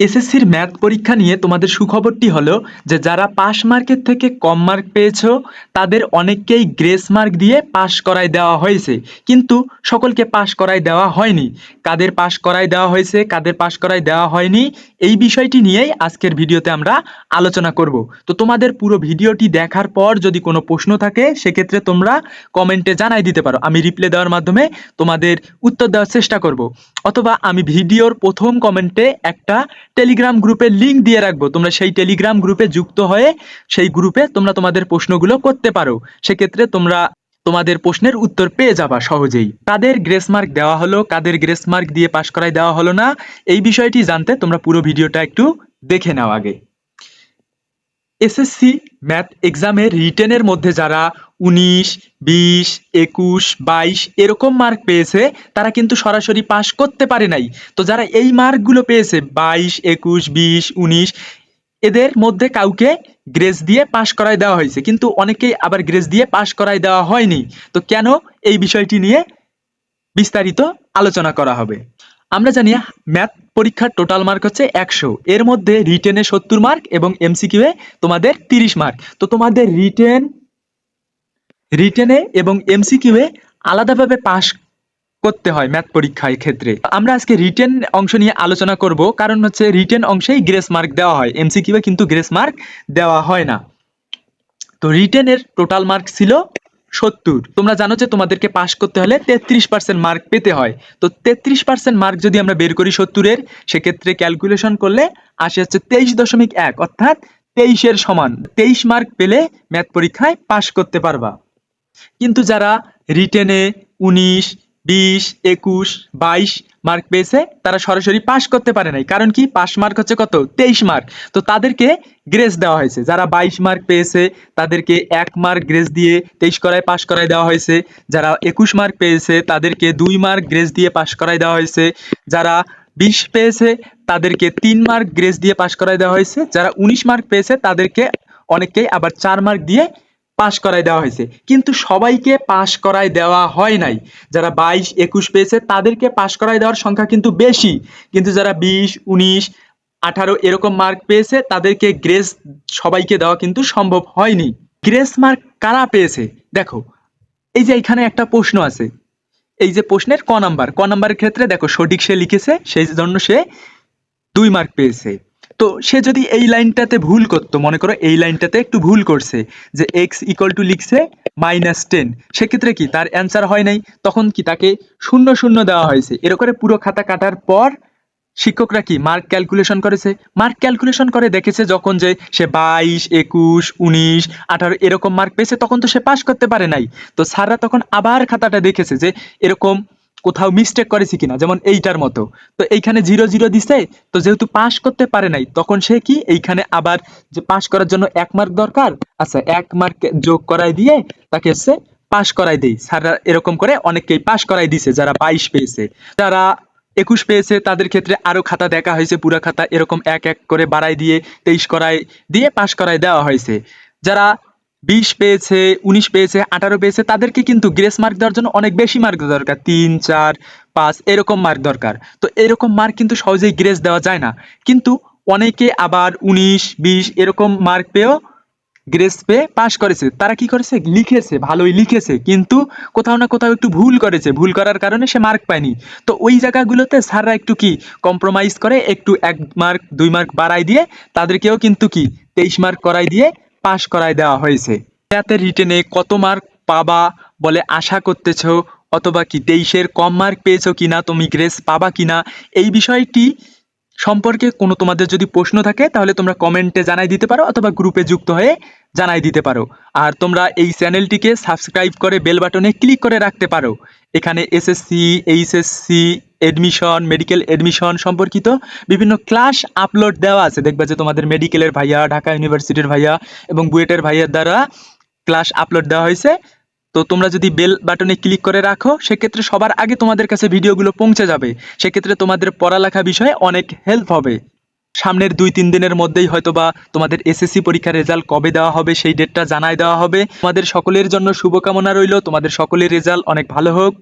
এসএসসির ম্যাথ পরীক্ষা নিয়ে তোমাদের সুখবরটি হলো যে যারা পাস মার্কের থেকে কম মার্ক পেয়েছ, তাদের অনেককেই গ্রেস মার্ক দিয়ে পাস করায় দেওয়া হয়েছে। কিন্তু সকলকে পাস করায় দেওয়া হয়নি। কাদের পাস করায় দেওয়া হয়েছে, কাদের পাস করায় দেওয়া হয়নি, এই বিষয়টি নিয়েই আজকের ভিডিওতে আমরা আলোচনা করব। তো তোমাদের পুরো ভিডিওটি দেখার পর যদি কোনো প্রশ্ন থাকে, সেক্ষেত্রে তোমরা কমেন্টে জানাই দিতে পারো। আমি রিপ্লে দেওয়ার মাধ্যমে তোমাদের উত্তর দেওয়ার চেষ্টা করব। অথবা আমি ভিডিওর প্রথম কমেন্টে একটা টেলিগ্রাম গ্রুপের লিংক দিয়ে রাখব। তোমরা সেই টেলিগ্রাম গ্রুপে যুক্ত হয়ে সেই গ্রুপে তোমরা তোমাদের প্রশ্নগুলো করতে পারো। সেক্ষেত্রে তোমরা তোমাদের প্রশ্নের উত্তর পেয়ে যাবা সহজেই। কাদের গ্রেস মার্ক দেওয়া হলো, কাদের গ্রেস মার্ক দিয়ে পাশ করায় দেওয়া হলো না, এই বিষয়টি জানতে তোমরা পুরো ভিডিওটা একটু দেখে নাও আগে। এসএসসি ম্যাথ এক্সামের রিটেনের মধ্যে যারা উনিশ, বিশ, একুশ, বাইশ এরকম মার্ক পেয়েছে, তারা কিন্তু সরাসরি পাশ করতে পারে নাই। তো যারা এই মার্কগুলো পেয়েছে, বাইশ, একুশ, বিশ, উনিশ, এদের মধ্যে কাউকে গ্রেস দিয়ে পাশ করায় দেওয়া হয়েছে। কিন্তু অনেকেই আবার গ্রেস দিয়ে পাশ করায় দেওয়া হয়নি। তো কেন এই বিষয়টি নিয়ে বিস্তারিত আলোচনা করা হবে? আমরা জানি ম্যাথ পরীক্ষার টোটাল মার্ক হচ্ছে একশো। এর মধ্যে রিটেনে সত্তর মার্ক এবং এমসিকিউ এ তোমাদের তিরিশ মার্ক তো তোমাদের রিটেন রিটেনে এবং এমসিকিউ এ আলাদাভাবে পাস করতে হয় ম্যাথ পরীক্ষায় ক্ষেত্রে। আমরা আজকে রিটেন অংশ নিয়ে আলোচনা করব, কারণ হচ্ছে রিটেন অংশেই গ্রেস মার্ক দেওয়া হয়। এমসিকিউ এ কিন্তু গ্রেস মার্ক দেওয়া হয় না। তো রিটেনের টোটাল মার্ক ছিল সত্তর। তোমরা জানো যে তোমাদেরকে পাশ করতে হলে তেত্রিশ পার্সেন্ট মার্ক পেতে হয়। তো তেত্রিশ পার্সেন্ট মার্ক যদি আমরা বের করি সত্তরের, সেক্ষেত্রে ক্যালকুলেশন করলে আসে হচ্ছে তেইশ দশমিক এক, অর্থাৎ তেইশের সমান। তেইশ মার্ক পেলে ম্যাথ পরীক্ষায় পাশ করতে পারবা। কিন্তু যারা রিটেনে উনিশ বিশ, একুশ, বাইশ মার্ক পেয়েছে, তারা সরাসরি পাশ করতে পারে নাই। কারণ কি? পাশ মার্ক হচ্ছে কত? তেইশ মার্ক তো তাদেরকে গ্রেস দেওয়া হয়েছে। যারা বাইশ মার্ক পেয়েছে, তাদেরকে এক মার্ক গ্রেস দিয়ে তেইশ করায় পাশ করায় দেওয়া হয়েছে। যারা একুশ মার্ক পেয়েছে, তাদেরকে দুই মার্ক গ্রেস দিয়ে পাশ করায় দেওয়া হয়েছে। যারা বিশ পেয়েছে, তাদেরকে তিন মার্ক গ্রেস দিয়ে পাশ করায় দেওয়া হয়েছে। যারা উনিশ মার্ক পেয়েছে, তাদেরকে অনেককেই আবার চার মার্ক দিয়ে পাশ করায় দেওয়া হয়েছে। কিন্তু সবাইকে পাশ করায় দেওয়া হয় নাই। যারা বাইশ, একুশ পেয়েছে, তাদেরকে পাশ করায় দেওয়ার সংখ্যা কিন্তু বেশি। কিন্তু যারা বিশ, উনিশ, আঠারো এরকম মার্ক পেয়েছে, তাদেরকে গ্রেস সবাইকে দেওয়া কিন্তু সম্ভব হয়নি। গ্রেস মার্ক কারা পেয়েছে? দেখো, এই যে এখানে একটা প্রশ্ন আছে। এই যে প্রশ্নের ক নাম্বার ক নাম্বারের ক্ষেত্রে দেখো সঠিক সে লিখেছে, সেই জন্য সে দুই মার্ক পেয়েছে। তো সে যদি এই লাইনটাতে ভুল করতো, মনে করো এই লাইনটাতে একটু ভুল করছে, যে এক্স ইকুয়াল টু লিখছে মাইনাস টেন সেক্ষেত্রে কি তার অ্যান্সার হয় নাই? তখন কি তাকে শূন্য শূন্য দেওয়া হয়েছে। এরকম পুরো খাতা কাটার পর শিক্ষকরা কি মার্ক ক্যালকুলেশন করেছে? মার্ক ক্যালকুলেশন করে দেখেছে যখন যে সে বাইশ, একুশ, উনিশ, আঠারো এরকম মার্ক পেয়েছে, তখন তো সে পাশ করতে পারে নাই। তো স্যাররা তখন আবার খাতাটা দেখেছে যে এরকম কোথাও মিস্টেক করেছি কিনা, যেমন এইটার মতো। তো এইখানে জিরো জিরো দিছে, তো যেহেতু পাস করতে পারে নাই, তখন সে কি? এইখানে আবার যে পাস করার জন্য এক মার্ক দরকার আচ্ছা এক মার্ক যোগ করাই দিয়ে তাকে হচ্ছে পাস করাই দেই। স্যাররা এরকম করে অনেককেই পাস করাই দিছে, যারা বাইশ পেয়েছে। যারা একুশ পেয়েছে, তাদের ক্ষেত্রে আরও খাতা দেখা হয়েছে, পুরো খাতা এরকম এক এক করে বাড়াই দিয়ে, তেইশ করায় দিয়ে পাস করায় দেওয়া হয়েছে। যারা বিশ পেয়েছে, উনিশ পেয়েছে, আঠারো পেয়েছে, তাদেরকে কিন্তু গ্রেস মার্ক দেওয়ার জন্য অনেক বেশি মার্ক দরকার। তিন, চার, পাঁচ, এরকম মার্ক দরকার। তো এরকম মার্ক কিন্তু সহজেই গ্রেস দেওয়া যায় না। কিন্তু অনেকে আবার উনিশ, বিশ এরকম মার্ক পেয়েও গ্রেস পেয়ে পাশ করেছে। তারা কি করেছে? লিখেছে, ভালোই লিখেছে। কিন্তু কোথাও না কোথাও একটু ভুল করেছে। ভুল করার কারণে সে মার্ক পায়নি। তো ওই জায়গাগুলোতে স্যাররা একটু কি কম্প্রোমাইজ করে, একটু এক মার্ক দুই মার্ক বাড়াই দিয়ে, তাদেরকেও কিন্তু কি, তেইশ মার্ক করাই দিয়ে পাশ করায় দেওয়া হয়েছে। ম্যাথের রিটেনে কত মার্ক পাবা বলে আশা করতেছ অথবা কি তেইশের কম মার্ক পেয়েছ কিনা, তুমি গ্রেস পাবা কিনা, এই বিষয়টি সম্পর্কে কোনো তোমাদের যদি প্রশ্ন থাকে, তাহলে তোমরা কমেন্টে জানাই দিতে পারো অথবা গ্রুপে যুক্ত হয়ে জানাই দিতে পারো। আর তোমরা এই চ্যানেলটিকে সাবস্ক্রাইব করে বেল বাটনে ক্লিক করে রাখতে পারো। এখানে SSC, HSC admission medical admission সম্পর্কিত বিভিন্ন ক্লাস আপলোড দেওয়া আছে। দেখবা যে তোমাদের মেডিকেলের ভাইয়া, ঢাকা ইউনিভার্সিটির ভাইয়া এবং বুয়েটের ভাইয়ার দ্বারা ক্লাস আপলোড দেওয়া হয়েছে। তো তোমরা যদি বেল বাটনে ক্লিক করে রাখো, সেক্ষেত্রে সবার আগে তোমাদের কাছে ভিডিওগুলো পৌঁছে যাবে। সেক্ষেত্রে তোমাদের পড়ালেখা বিষয়ে অনেক হেল্প হবে। সামনের দুই তিন দিনের মধ্যেই হয়তোবা তোমাদের এসএসসি পরীক্ষার রেজাল্ট কবে দেওয়া হবে, সেই ডেটটা জানাই দেওয়া হবে। তোমাদের সকলের জন্য শুভকামনা রইল। তোমাদের সকলের রেজাল্ট অনেক ভালো হোক।